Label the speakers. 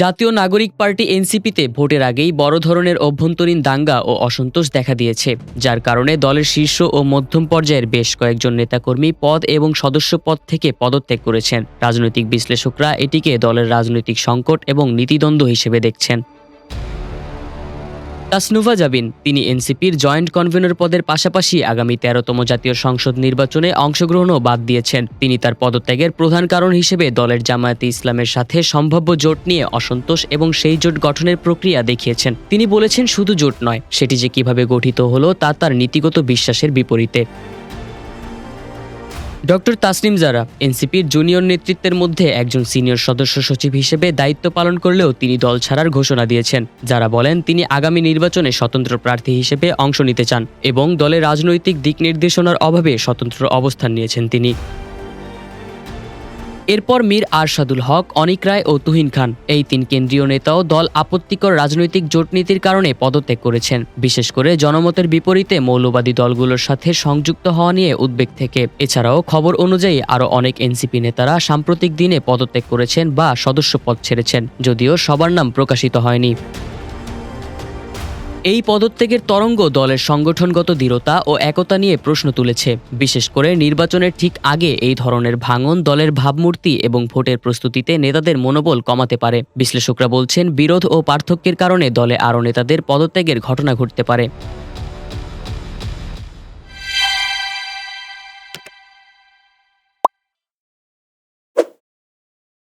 Speaker 1: জাতীয় নাগরিক পার্টি এনসিপিতে ভোটের আগেই বড় ধরনের অভ্যন্তরীণ দাঙ্গা ও অসন্তোষ দেখা দিয়েছে, যার কারণে দলের শীর্ষ ও মধ্যম পর্যায়ের বেশ কয়েকজন নেতাকর্মী পদ এবং সদস্য পদ থেকে পদত্যাগ করেছেন। রাজনৈতিক বিশ্লেষকরা এটিকে দলের রাজনৈতিক সংকট এবং নীতিদ্বন্দ্ব হিসেবে দেখছেন। তাসনুভা জাবিন। তিনি এনসিপির জয়েন্ট কনভেনর পদের পাশাপাশি আগামী তেরোতম জাতীয় সংসদ নির্বাচনে অংশগ্রহণও বাদ দিয়েছেন। তিনি তার পদত্যাগের প্রধান কারণ হিসেবে দলের জামায়াতে ইসলামের সাথে সম্ভাব্য জোট নিয়ে অসন্তোষ এবং সেই জোট গঠনের প্রক্রিয়া দেখিয়েছেন। তিনি বলেছেন, শুধু জোট নয়, সেটি যে কীভাবে গঠিত হলো তা তার নীতিগত বিশ্বাসের বিপরীতে। ডক্টর তাসনিম জারা, এনসিপির জুনিয়র নেতৃত্বের মধ্যে একজন সিনিয়র সদস্য সচিব হিসেবে দায়িত্ব পালন করলেও তিনি দল ছাড়ার ঘোষণা দিয়েছেন। যারা বলেন তিনি আগামী নির্বাচনে স্বতন্ত্র প্রার্থী হিসেবে অংশ নিতে চান এবং দলের রাজনৈতিক দিক নির্দেশনার অভাবে স্বতন্ত্র অবস্থান নিয়েছেন তিনি। এরপর মীর আরশাদুল হক, অনিক রায় ও তুহিন খান এই তিন কেন্দ্রীয় নেতাও দল আপত্তিকর রাজনৈতিক জোটনীতির কারণে পদত্যাগ করেছেন। বিশেষ করে জনমতের বিপরীতে মৌলবাদী দলগুলোর সাথে সংযুক্ত হওয়া নিয়ে উদ্বেগ থেকে। এছাড়াও খবর অনুযায়ী আরও অনেক এনসিপি নেতারা সাম্প্রতিক দিনে পদত্যাগ করেছেন বা সদস্য পদ ছেড়েছেন, যদিও সবার নাম প্রকাশিত হয়নি। এই পদত্যাগের তরঙ্গ দলের সংগঠনগত দৃঢ়তা ও একতা নিয়ে প্রশ্ন তুলেছে। বিশেষ করে নির্বাচনের ঠিক আগে এই ধরনের ভাঙন দলের ভাবমূর্তি এবং ভোটের প্রস্তুতিতে নেতাদের মনোবল কমাতে পারে। বিশ্লেষকরা বলছেন, বিরোধ ও পার্থক্যের কারণে দলে আরও নেতাদের পদত্যাগের ঘটনা ঘটতে পারে।